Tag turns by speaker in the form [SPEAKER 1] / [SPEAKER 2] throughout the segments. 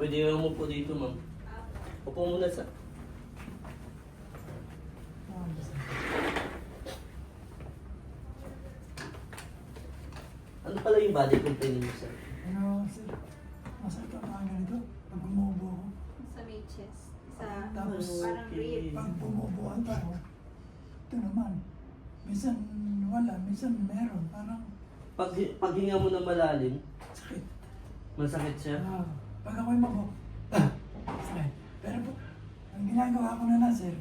[SPEAKER 1] Pwede yung umupo dito, ma'am. Upo muna sa... Ano pala yung body complaint niyo, sir?
[SPEAKER 2] Ano, sir? Masakit ang mga ganito. Pag bumubo ako.
[SPEAKER 3] Sa may chest. Sa
[SPEAKER 2] Tapos,
[SPEAKER 3] parang rib.
[SPEAKER 2] Pag bumubuhan ako, ito naman. Minsan wala, minsan meron. Parang
[SPEAKER 1] Pag, paghinga mo na malalim,
[SPEAKER 2] sakit.
[SPEAKER 1] masakit siya.
[SPEAKER 2] Ah, pag ako'y mabo, sakit. Pero po, ang ginagawa ko na lang, sir,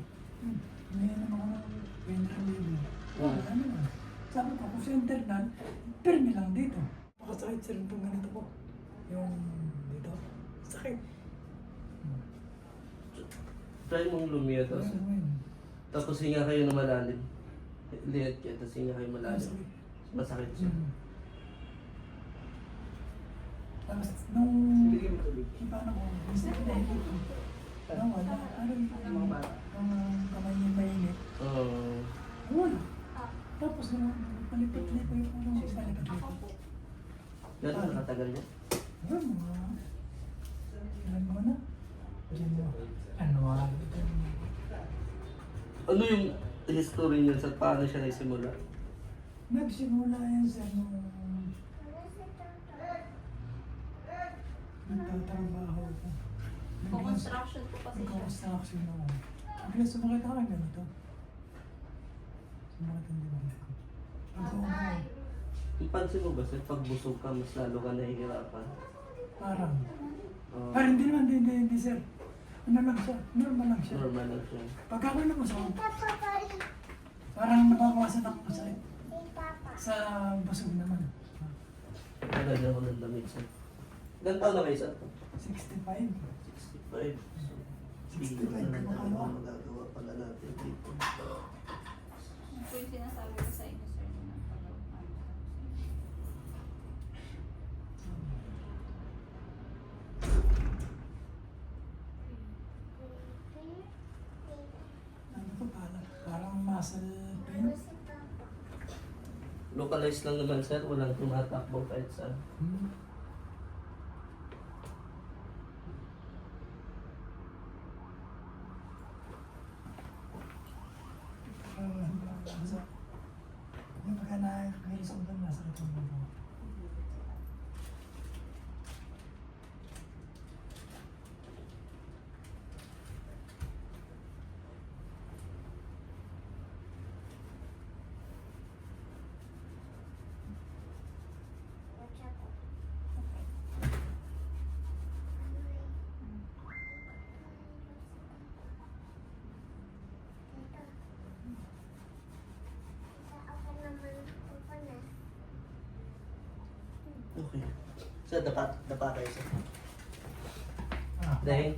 [SPEAKER 2] hmm, umiinom ako ng pain reliever. Wala ano naman. Sabi ko, kung sa internal, pirmi lang dito. Makasakit, sir, itong ganito ko. Yung dito, sakit. Hmm.
[SPEAKER 1] Try mong lumiya, tapos,
[SPEAKER 2] Ano
[SPEAKER 1] tapos hinga kayo na malalim. Lihat kayo, tapos hinga kayo malalim.
[SPEAKER 2] Masakit.
[SPEAKER 1] Masakit siya.
[SPEAKER 2] Hmm. Tapos nung ko, minsan na ito. Ano wala, ano yung yung kamay niya mainit.
[SPEAKER 1] Oo.
[SPEAKER 2] Wala. Tapos nung palipat-lipat yung ano, palipat-lipat.
[SPEAKER 1] Gano'n nakatagal niya?
[SPEAKER 2] Ano mga, ilan mo na? Diyan mo, anual.
[SPEAKER 1] Ano yung history niya sa paano siya nagsimula?
[SPEAKER 2] Nagsimula yan sa nung nagtatrabaho ko.
[SPEAKER 3] Construction po kasi siya.
[SPEAKER 2] Nag-construction ako. Bigla sumakit ako ng ganito. Sumakit ang dibdib ko. Umuwi,
[SPEAKER 1] Ipansin mo ba sir, pag busog ka, mas lalo ka nahihirapan?
[SPEAKER 2] parang.
[SPEAKER 1] Oo.
[SPEAKER 2] Parang hindi naman, hindi, hindi, hindi sir. Ano lang siya, normal lang siya.
[SPEAKER 1] normal lang siya.
[SPEAKER 2] Pag ako nabusog, parang nababawasan ako masakit. Sa busog naman.
[SPEAKER 1] Na ako ng damit sir. Ilan taon na kayo sir?
[SPEAKER 2] 65.
[SPEAKER 1] 65. So,
[SPEAKER 2] 65
[SPEAKER 1] na lang tayo
[SPEAKER 2] ba?
[SPEAKER 1] magagawa pala natin dito.
[SPEAKER 3] Ito yung sinasabi ko sa inyo, sir.
[SPEAKER 2] Ano to, parang, parang muscle pain.
[SPEAKER 1] Localized lang naman sir, walang tumatakbo kahit saan.
[SPEAKER 2] Hmm. Parang ano lang, sa- Yung pagka nakakailisog lang, nasa kitang mo.
[SPEAKER 1] Sir, dapa, dapa kayo sir.
[SPEAKER 2] Ah,
[SPEAKER 1] Dahil,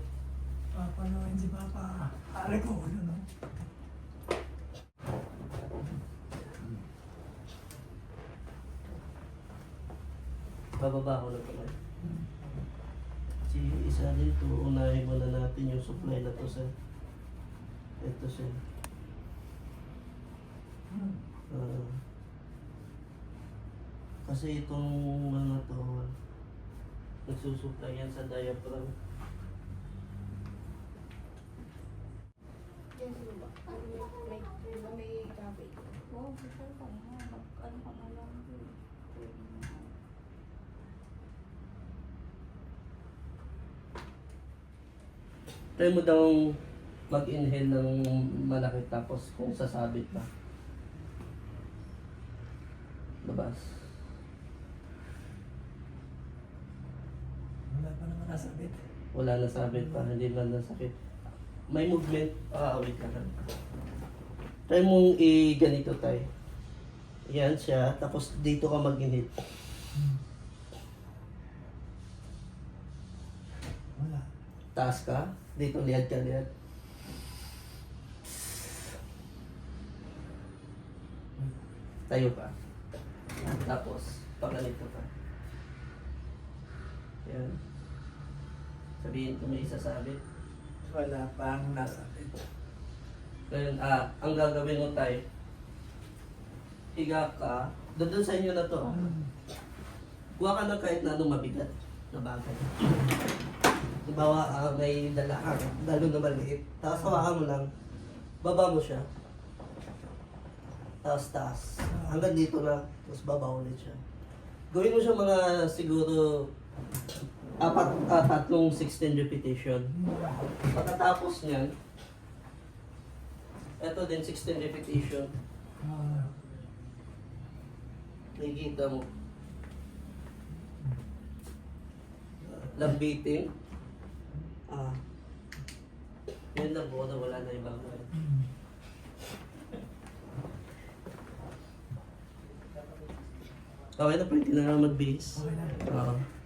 [SPEAKER 2] Papaluin si Papa. Aray ko, ano no?
[SPEAKER 1] bababa ko na kamay. Si isa dito, unahin muna natin yung supply na to sir. Ito sir.
[SPEAKER 2] Hmm.
[SPEAKER 1] Ah. kasi itong mga to, nagsusupply yan sa diaphragm.
[SPEAKER 3] Wow, sir, kung ano, ano ka na lang.
[SPEAKER 1] Try mo daw mag-inhale ng malaki tapos kung sasabit pa. Labas.
[SPEAKER 2] Wala pa naman nasabit.
[SPEAKER 1] Wala na sabit pa, hindi man nasakit. May movement. Ah, wait ka lang. Try mong i-ganito tayo. Yan siya, tapos dito ka mag-inhale.
[SPEAKER 2] Hmm. Wala.
[SPEAKER 1] Taas ka, dito liad ka liad. Tayo ka. Tapos, paganito ka. Yan. Sabihin ko may isasabit.
[SPEAKER 2] Wala pang nasabit.
[SPEAKER 1] Ngayon, ah, ang gagawin mo tayo, higa ka, doon sa inyo na to.
[SPEAKER 2] Hmm.
[SPEAKER 1] Kuha ka ng kahit na anong mabigat na bagay. Diba? Bawa, ah, may dala ka, lalo na maliit. Tapos hawakan mo lang, baba mo siya. Tapos taas. Hanggang dito na, tapos baba ulit siya. Gawin mo siya mga siguro apat, ah, tatlong 16 repetition. Pagkatapos niyan, eto din 16 repetition. Nakikita mo. Lambiting. Ah. Yan lang po na wala na ibang
[SPEAKER 2] mm.
[SPEAKER 1] Okay na pwede na nga magbihis.
[SPEAKER 2] Okay na.
[SPEAKER 1] Oo.